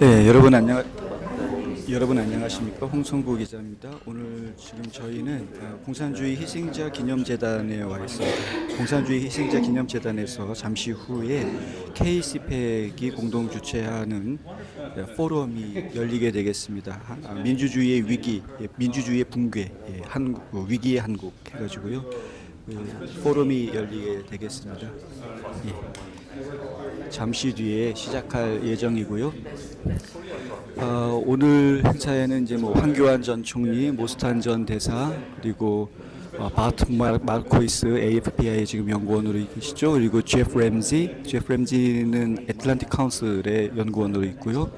네, 여러분 안녕 여러분 안녕하십니까? 홍성구 기자입니다. 오늘 지금 저희는 어, 공산주의 희생자 기념재단에 와 있습니다. 공산주의 희생자 기념재단에서 잠시 후에 KCPEC이 공동 주최하는 어, 포럼이 열리게 되겠습니다. 한- 아, 민주주의의 위기, 예, 민주주의의 붕괴, 예, 한국 어, 위기의 한국 해가지고요. 그 포럼이 열리게 되겠습니다. 예. 잠시 뒤에 시작할 예정이고요. 어, 오늘 행사에는 이제 뭐 황교안 전 총리, 모스탄 전 대사 그리고 어, 바트 마- 마르코이스 AFPI 지금 연구원으로 계시죠. 그리고 제프 램지, 제프 램지는 애틀란틱 카운슬의 연구원으로 있고요.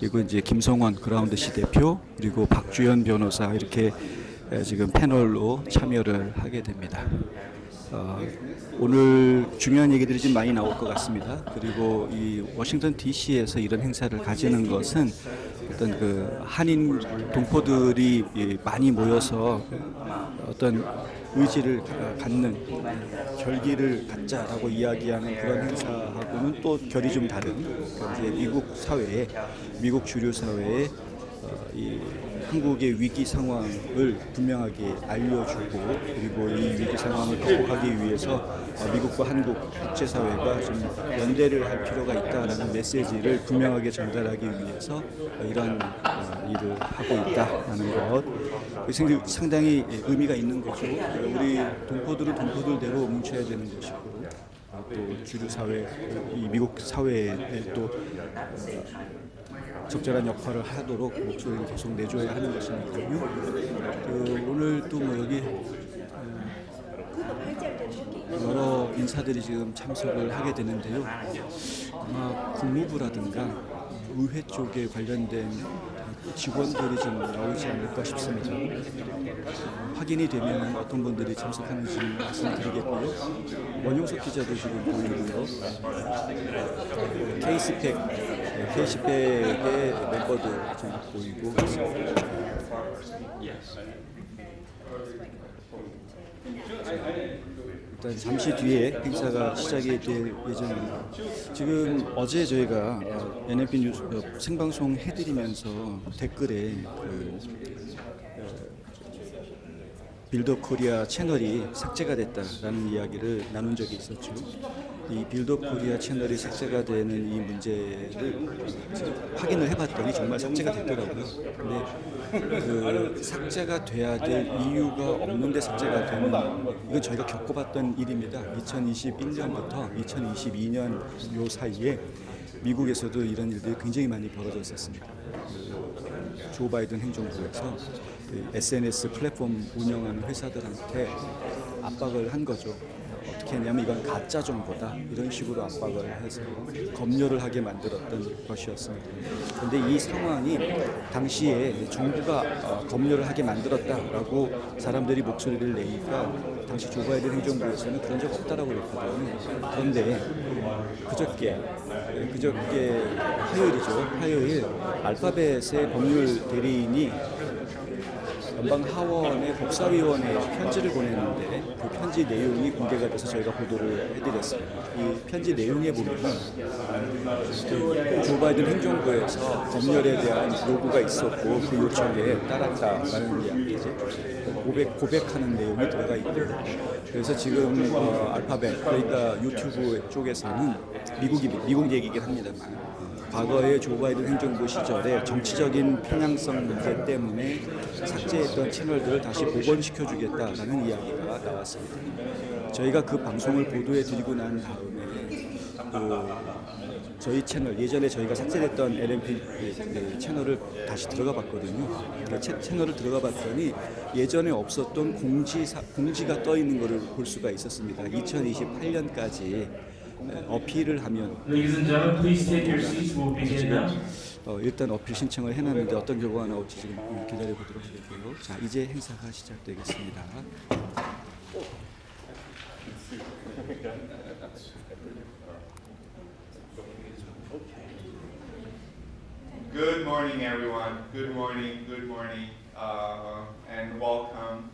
그리고 이제 김성원 그라운드 시 대표 그리고 박주연 변호사 이렇게 에, 지금 패널로 참여를 하게 됩니다. 어, 오늘 중요한 얘기들이 좀 많이 나올 것 같습니다. 그리고 이 워싱턴 D.C.에서 이런 행사를 가지는 것은 어떤 그 한인 동포들이 이 많이 모여서 어떤 의지를 가- 갖는 결기를 갖자라고 이야기하는 그런 행사하고는 또 결이 좀 다른 이제 미국 사회에 미국 주류 사회에 어, 이 한국의 위기 상황을 분명하게 알려주고 그리고 이 위기 상황을 극복하기 위해서 어, 미국과 한국 국제사회가 좀 연대를 할 필요가 있다라는 메시지를 분명하게 전달하기 위해서 어, 이런 어, 일을 하고 있다라는 것 상당히- 상당히 의미가 있는 거죠. 우리 동포들은 동포들대로 뭉쳐야 되는 것이고 어, 또 주류 사회 이 미국 사회에 또 적절한 역할을 하도록 목소리를 계속 내줘야 하는 것이니까요. 그 오늘 또 뭐 여기 어, 여러 인사들이 지금 참석을 하게 되는데요. 아마 국무부라든가 의회 쪽에 관련된 직원들이 좀 나오지 않을까 싶습니다. 어, 확인이 되면 어떤 분들이 참석하는지 말씀드리겠고요. 원용석 기자도 지금 보이고요. 케이스팩, 케이스팩의 멤버들 지금 보이고 있습니다. 일단 잠시 뒤에 행사가 시작이 될 예정입니다. 지금 어제 저희가 어, NFP 뉴스 어, 생방송 해드리면서 댓글에 그 빌더 코리아 채널이 삭제가 됐다라는 이야기를 나눈 적이 있었죠. 이 빌더 코리아 채널이 삭제가 되는 이 문제를 확인을 해봤더니 정말 삭제가 됐더라고요. 근데 그 삭제가 돼야 될 이유가 없는데 삭제가 되는 이건 저희가 겪어봤던 일입니다. 2021년부터 2022년 요 사이에 미국에서도 이런 일들이 굉장히 많이 벌어졌었습니다. 그조 바이든 행정부에서 그 SNS 플랫폼 운영하는 회사들한테 압박을 한 거죠. 어떻게 했냐면 이건 가짜 정보다 이런 식으로 압박을 해서 검열을 하게 만들었던 것이었습니다. 그런데 이 상황이 당시에 정부가 어, 검열을 하게 만들었다라고 사람들이 목소리를 내니까 당시 조 바이든 행정부에서는 그런 적 없다라고 그랬거든요. 그런데 그저께 그저께 화요일이죠. 화요일 알파벳의 법률 대리인이 연방 하원의 법사위원회에 편지를 보냈는데 그 편지 내용이 공개가 돼서 저희가 보도를 해드렸습니다. 이 편지 내용에 보면은 그조 바이든 행정부에서 검열에 대한 요구가 있었고 그 요청에 따랐다라는 이야기죠. 고백 고백하는 내용이 들어가 있고요. 그래서 지금 어, 알파벳 그러니까 유튜브 쪽에서는 미국이 미국 얘기긴 합니다만 과거의 조 바이든 행정부 시절에 정치적인 편향성 문제 때문에 삭제했던 채널들을 다시 복원시켜 주겠다라는 이야기가 나왔습니다. 저희가 그 방송을 보도해 드리고 난 다음에 그 저희 채널 예전에 저희가 삭제됐던 LMP 그 채널을 다시 들어가 봤거든요. 그 채, 채널을 들어가 봤더니 예전에 없었던 공지 공지가 떠 있는 것을 볼 수가 있었습니다. 2028년까지 어필을 하면 Ladies and gentlemen, please take your seats. We'll begin now. 어, 일단 어필 신청을 해놨는데 어떤 결과가 나올지 지금 기다려 보도록 하겠고요. 자 이제 행사가 시작되겠습니다. Good morning, everyone. Good morning, good morning, uh, and welcome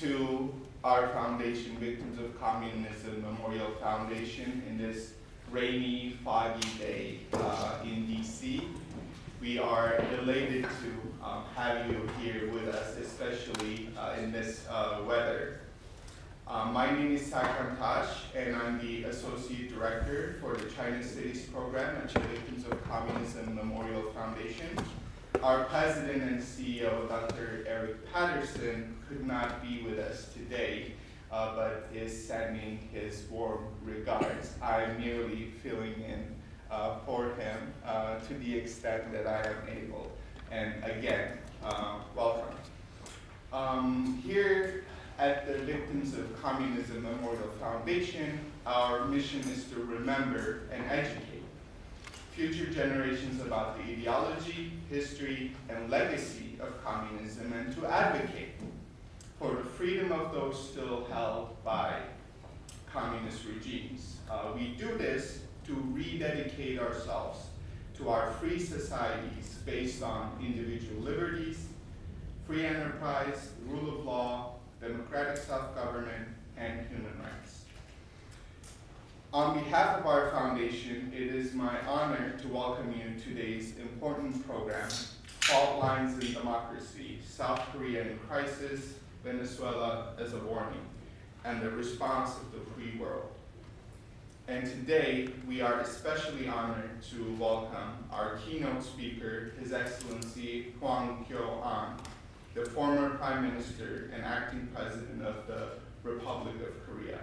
to our foundation, Victims of Communism Memorial Foundation, in this rainy, foggy day uh, in DC. We are elated to um, have you here with us, especially uh, in this uh, weather. Uh, my name is Sakram Tash, and I'm the Associate Director for the China Cities Program at the Victims of Communism Memorial Foundation. Our President and CEO, Dr. Eric Patterson, could not be with us today, uh, but is sending his warm regards. I'm merely filling in uh, for him uh, to the extent that I am able. And again, uh, welcome. Um, here at the Victims of Communism Memorial Foundation, our mission is to remember and educate future generations about the ideology, history, and legacy of communism and to advocate for the freedom of those still held by communist regimes. Uh, we do this to rededicate ourselves to our free societies based on individual liberties, free enterprise, rule of law, democratic self-government, and human rights. On behalf of our foundation, it is my honor to welcome you to today's important program, Fault Lines in Democracy, South Korea in Crisis, Venezuela as a Warning, and the Response of the Free World. And today, we are especially honored to welcome our keynote speaker, His Excellency Hwang Kyo-an, the former Prime Minister and acting President of the Republic of Korea.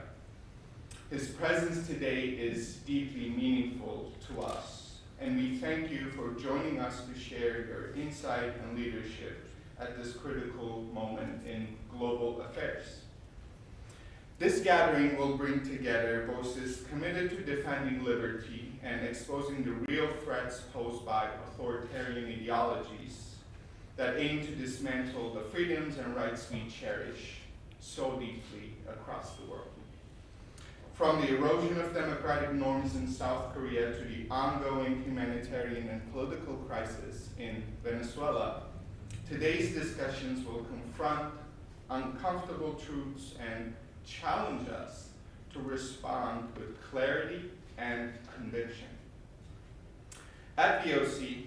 His presence today is deeply meaningful to us, and we thank you for joining us to share your insight and leadership at this critical moment in global affairs. This gathering will bring together voices committed to defending liberty and exposing the real threats posed by authoritarian ideologies that aim to dismantle the freedoms and rights we cherish so deeply across the world. From the erosion of democratic norms in South Korea to the ongoing humanitarian and political crisis in Venezuela, today's discussions will confront uncomfortable truths and challenge us to respond with clarity and conviction. At VOC,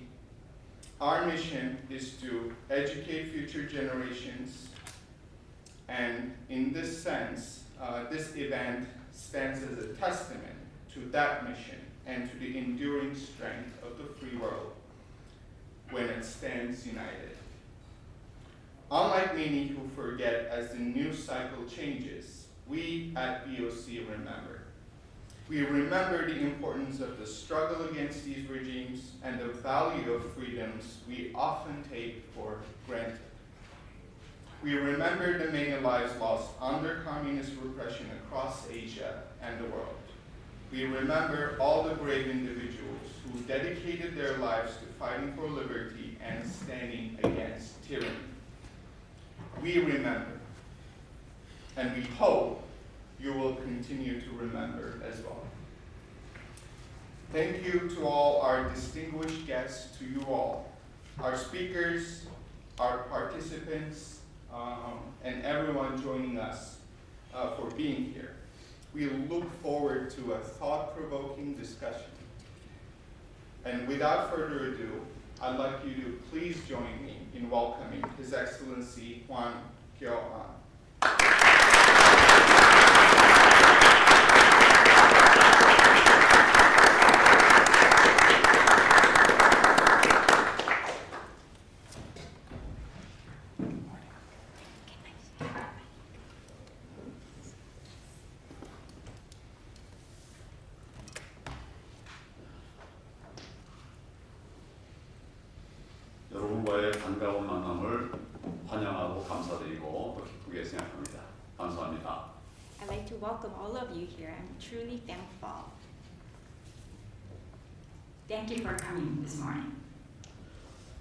our mission is to educate future generations, and in this sense, uh, this event stands as a testament to that mission and to the enduring strength of the free world when it stands united. Unlike many who forget as the news cycle changes, we at BOC remember. We remember the importance of the struggle against these regimes and the value of freedoms we often take for granted. We remember the many lives lost under communist repression across Asia and the world. We remember all the brave individuals who dedicated their lives to fighting for liberty and standing against tyranny. We remember, and we hope you will continue to remember as well. Thank you to all our distinguished guests, to you all, our speakers, our participants, um, and everyone joining us uh, for being here. We look forward to a thought-provoking discussion. And without further ado, I'd like you to please join me in welcoming His Excellency Juan Kyo-an. 반가운 만남을 환영하고 감사드리고 또 기쁘게 생각합니다. 감사합니다. I'd like to welcome all of you here. I'm truly thankful. Thank you for coming this morning.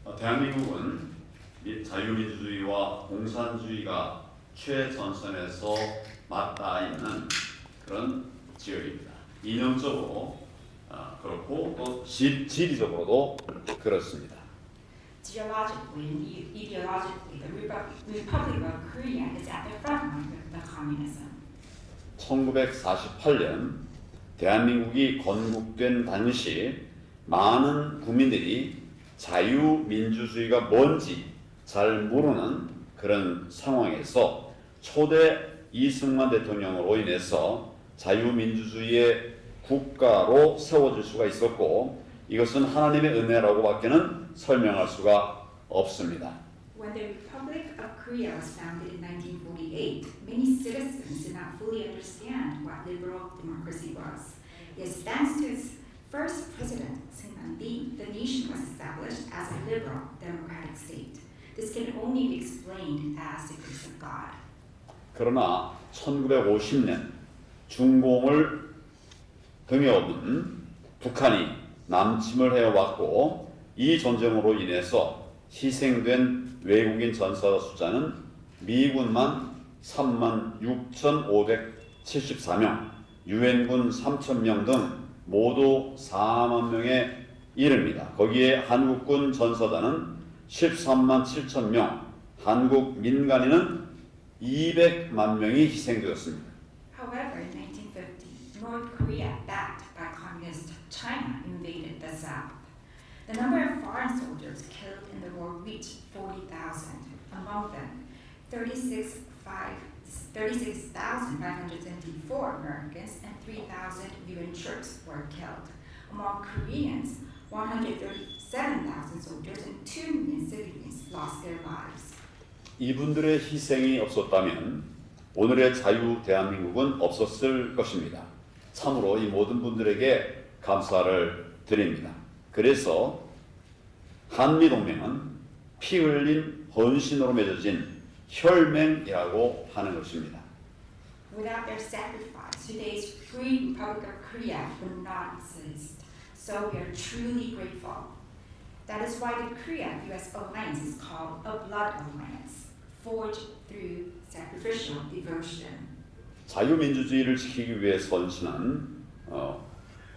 어, 대한민국은 미- 자유민주주의와 공산주의가 최전선에서 맞닿아 있는 그런 지역입니다. 이념적으로 어, 그렇고 또 지, 지리적으로도 그렇습니다. Geologically and ide- ideologically, the Repu- Republic of Korea is at the front line of the communism. 1948년 대한민국이 건국된 당시 많은 국민들이 자유민주주의가 뭔지 잘 모르는 그런 상황에서 초대 이승만 대통령으로 인해서 자유민주주의의 국가로 세워질 수가 있었고 이것은 하나님의 은혜라고밖에는 설명할 수가 없습니다. When the Republic of Korea was founded in 1948, many citizens did not fully understand what liberal democracy was. Yet thanks to its first president, Syngman Lee, the nation was established as a liberal democratic state. This can only be explained as the grace of God. 그러나 1950년 중공을 등에 업은 북한이 남침을 해왔고 이 전쟁으로 인해서 희생된 외국인 전사 숫자는 미군만 3만 6,574명, 유엔군 3,000명 등 모두 4만 명에 이릅니다. 거기에 한국군 전사단은 13만 7천 명, 한국 민간인은 200만 명이 희생되었습니다. However, in 1950, North Korea, backed by communist China, invaded the number of foreign soldiers killed in the war reached 40,000. Among them, 36 five- 36,574 Americans and 3,000 UN troops were killed. Among Koreans, 137,000 soldiers and 2 million civilians lost their lives. 이분들의 희생이 없었다면 오늘의 자유 대한민국은 없었을 것입니다. 참으로 이 모든 분들에게 감사를 드립니다. 그래서 한미 동맹은 피 흘린 헌신으로 맺어진 혈맹이라고 하는 것입니다. Without their sacrifice, today's free Republic of Korea would not exist. So we are truly grateful. That is why the Korea-US alliance is called a blood alliance, forged through sacrificial devotion. 자유민주주의를 지키기 위해 헌신한 어,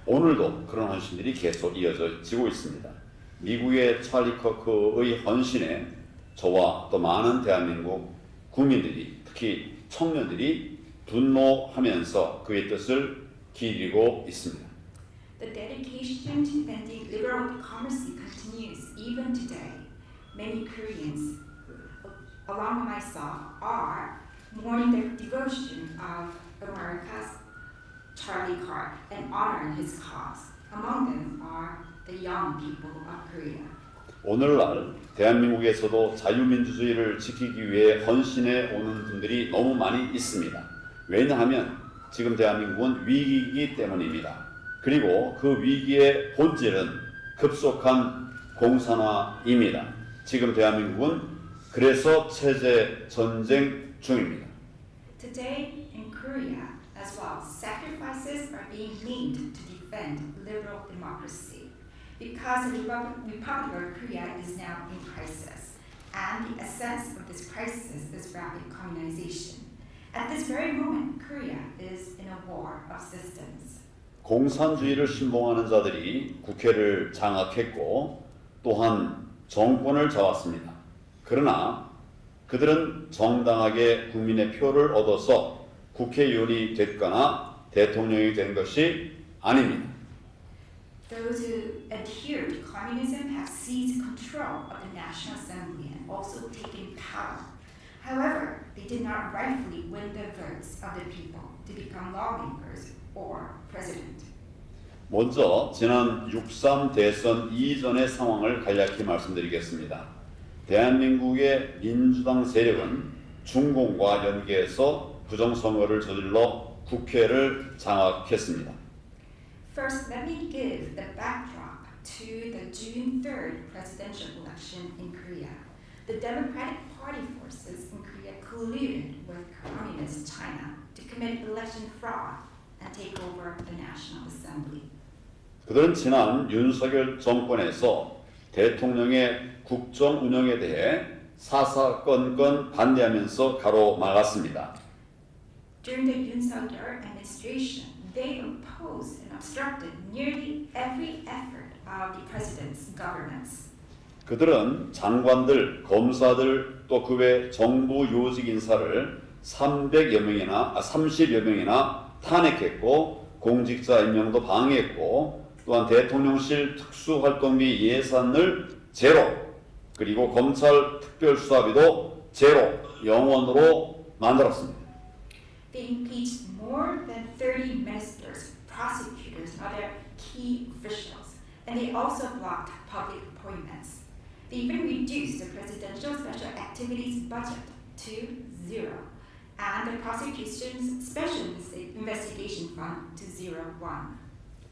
오늘도 그런 헌신들이 계속 이어지고 있습니다. 미국의 찰리 커크의 헌신에 저와 또 많은 대한민국 국민들이 특히 청년들이 분노하면서 그의 뜻을 기리고 있습니다. The dedication to defending liberal democracy continues even today. Many Koreans, along with myself, are mourning the devotion of America's Charlie Clark and honoring his cause. Among them are the young people of Korea. 오늘날 대한민국에서도 자유민주주의를 지키기 위해 헌신해 오는 분들이 너무 많이 있습니다. 왜냐하면 지금 대한민국은 위기이기 때문입니다. 그리고 그 위기의 본질은 급속한 공산화입니다. 지금 대한민국은 그래서 체제 전쟁 중입니다. Today in Korea as well, sacrifices are being made to defend liberal democracy because the Repub- Republic of Korea is now in crisis. And the essence of this crisis is rapid communization. At this very moment, Korea is in a war of systems. 공산주의를 신봉하는 자들이 국회를 장악했고 또한 정권을 잡았습니다. 그러나 그들은 정당하게 국민의 표를 얻어서 국회의원이 됐거나 대통령이 된 것이 아닙니다. Those who adhere to communism have seized control of the National Assembly and also taken power. However, they did not rightfully win the votes of the people to become lawmakers or president. 먼저 지난 6.3 대선 이전의 상황을 간략히 말씀드리겠습니다. 대한민국의 민주당 세력은 중공과 연계해서 부정선거를 저질러 국회를 장악했습니다. First, let me give the backdrop to the June 3rd presidential election in Korea. The Democratic Party forces in Korea colluded with Communist China to commit election fraud and take over the National Assembly. 그들은 지난 윤석열 정권에서 대통령의 국정 운영에 대해 사사건건 반대하면서 가로막았습니다. During the Yoon Suk-yeol administration, they opposed and obstructed nearly every effort of the president's governance. 그들은 장관들, 검사들 또 그 외 정부 요직 인사를 300여 명이나 아, 30여 명이나 탄핵했고 공직자 임명도 방해했고 또한 대통령실 특수활동비 예산을 제로 그리고 검찰 특별수사비도 제로 영원으로 만들었습니다. They impeached more than 30 ministers, prosecutors, and other key officials, and they also blocked public appointments. They even reduced the presidential special activities budget to zero, and the prosecution's special investi- investigation fund to zero one.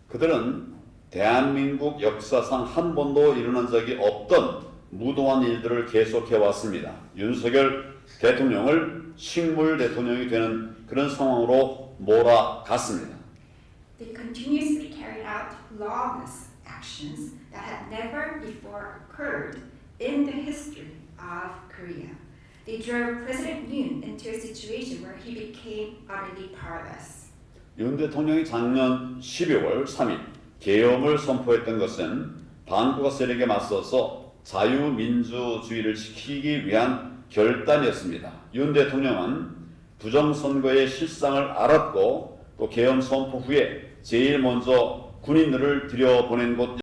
그들은 대한민국 역사상 한 번도 일어난 적이 없던 무도한 일들을 계속해 왔습니다. 윤석열 대통령을 식물 대통령이 되는 그런 상황으로 몰아갔습니다. They continuously carried out lawless actions that had never before occurred in the history of Korea. They drove President Yoon into a situation where he became utterly powerless. 윤 대통령이 작년 12월 3일 계엄을 선포했던 것은 반국가 세력에 맞서서 자유민주주의를 지키기 위한 결단이었습니다. 윤 대통령은 부정선거의 실상을 알았고 또 계엄 선포 후에 제일 먼저 군인들을 들여보낸 곳